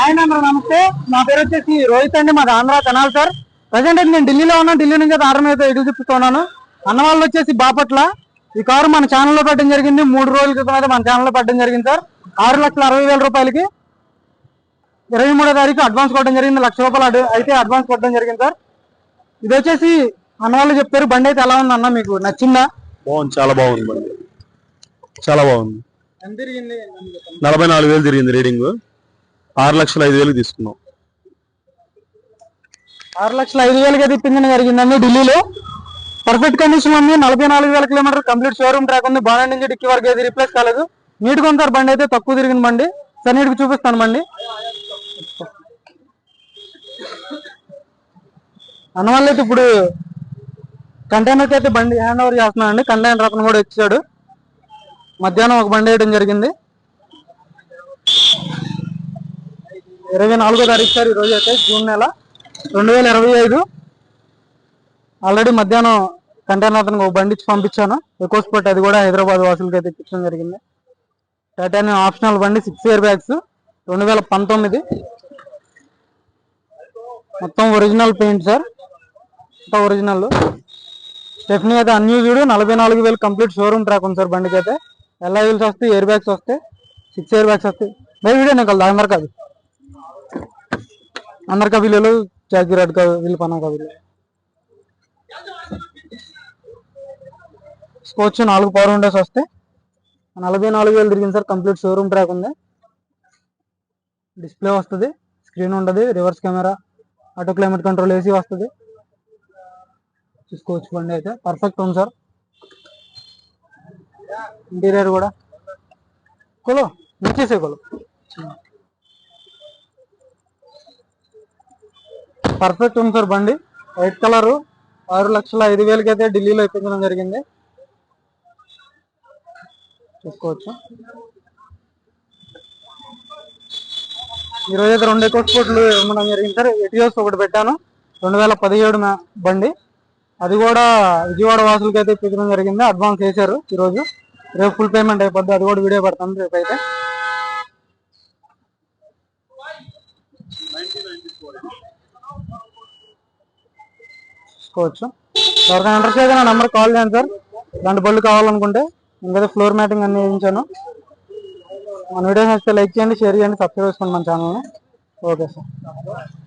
ఆయన నమస్తే. నా పేరు వచ్చేసి రోహిత్ అండి మాది ఆంధ్ర తెనాలి సార్. ప్రజెంట్ అయితే నేను ఢిల్లీలో ఉన్నాను ఢిల్లీ నుంచి ఆర్డర్ మీద ఎదురు చూపిస్తున్నాను. అన్న వాళ్ళు వచ్చేసి బాపట్ల. ఈ కారు మన ఛానల్లో పెట్టడం జరిగింది. మూడు రోజుల క్రితం అయితే మన ఛానల్లో పెట్టడం జరిగింది సార్. ఆరు లక్షల అరవై వేల రూపాయలకి ఇరవై మూడో తారీఖు అడ్వాన్స్ కొట్టడం జరిగింది. లక్ష రూపాయలు అయితే అడ్వాన్స్ కొట్టడం జరిగింది సార్. ఇది వచ్చేసి అన్న వాళ్ళు చెప్పారు బండి అయితే ఎలా ఉంది అన్న మీకు నచ్చిందా? బాగుంది చాలా బాగుంది బండి. చాలా బాగుంది. నలభై నాలుగు వేలు తిరిగింది రీడింగ్. ఆరు లక్షల ఐదు వేలు తీసుకున్నాం. ఆరు లక్షల ఐదు వేలకి అయితే ఇప్పించడం జరిగిందండి ఢిల్లీలో. పర్ఫెక్ట్ కండిషన్ ఉంది. నలభై నాలుగు వేల కిలోమీటర్ కంప్లీట్ షోరూమ్ ట్రాక్ ఉంది. బాగా నుంచి డిక్కి వరకు ఏది రీప్లేస్ కాలేదు. నీట్ కొంత బండి అయితే తక్కువ తిరిగిన బండి. సార్ చూపిస్తాను బండి. అన్నవల్ల అయితే ఇప్పుడు కంటైనర్కి అయితే బండి హ్యాండ్ ఓవర్ చేస్తున్నాను అండి. కంటైనర్ అతను కూడా వచ్చాడు మధ్యాహ్నం ఒక బండి వేయడం జరిగింది. ఇరవై నాలుగో తారీఖు సార్ ఈరోజు అయితే జూన్ నెల రెండు వేల ఇరవై ఐదు. ఆల్రెడీ మధ్యాహ్నం కంటైనర్ అతనికి ఒక బండి ఇచ్చి పంపించాను. ఎక్కువ స్పోర్ట్ అది కూడా హైదరాబాద్ వాసులకి అయితే ఇప్పించడం జరిగింది. టైటానియం ఆప్షనల్ బండి సిక్స్ ఇయర్ బ్యాగ్స్ రెండు వేల పంతొమ్మిది. మొత్తం ఒరిజినల్ పెయింట్ సార్. మొత్తం ఒరిజినల్ స్టెఫ్నీ అయితే అన్యూజ్డ్ నలభై నాలుగు వేలు కంప్లీట్ షోరూమ్ ట్రాక్ ఉంది సార్ బండికి అయితే ఎలా వీల్స్ వస్తాయి ఎయిర్ బ్యాగ్స్ వస్తాయి సిక్స్ ఇయర్ బ్యాగ్స్ వస్తాయి. బై వీడియో నీకు అందరు కాదు అందరు కబీలు జాకీ రెడ్ కబీలు పనా కబీలు స్కోచ్ నాలుగు పవర్ విండోస్ వస్తాయి నలభై నాలుగు వేలు తిరిగింది సార్ కంప్లీట్ షోరూమ్ ట్రాక్ ఉంది. డిస్ప్లే వస్తుంది స్క్రీన్ ఉంటుంది reverse camera auto climate control AC వస్తుంది. చూసుకోవచ్చు బండి అయితే పర్ఫెక్ట్ ఉంది సార్. ఇంటీరియర్ కూడా. కొలు నచ్చేసే కొలు. పర్ఫెక్ట్ ఉంది సార్ బండి. వైట్ కలర్ ఆరు లక్షల ఐదు వేలకి అయితే ఢిల్లీలో ఇప్పించడం జరిగింది. చూసుకోవచ్చు. ఈరోజు అయితే రెండు ఎక్కువ స్పోర్ట్లు ఇవ్వడం జరిగింది సార్. ఎటియోస్ ఒకటి పెట్టాను. రెండు వేల పదిహేడు బండి. అది కూడా విజయవాడ వాసులకి అయితే ఇప్పించడం జరిగింది. అడ్వాన్స్ వేశారు ఈరోజు. రేపు ఫుల్ పేమెంట్ అయిపోద్ది. అది కూడా వీడియో పెడతాను రేపు అయితే తీసుకోవచ్చు ఎవరికైనా ఇంట్రెస్ట్ అయితే నా నెంబర్ కాల్ చేయండి సార్. ఇలాంటి బళ్ళు కావాలనుకుంటే ఇంకైతే ఫ్లోర్ మ్యాటింగ్ అన్ని వేయించాను. మన వీడియోస్ నచ్చితే లైక్ చేయండి షేర్ చేయండి సబ్స్క్రైబ్ చేసుకోండి మన ఛానల్ని ఓకే సార్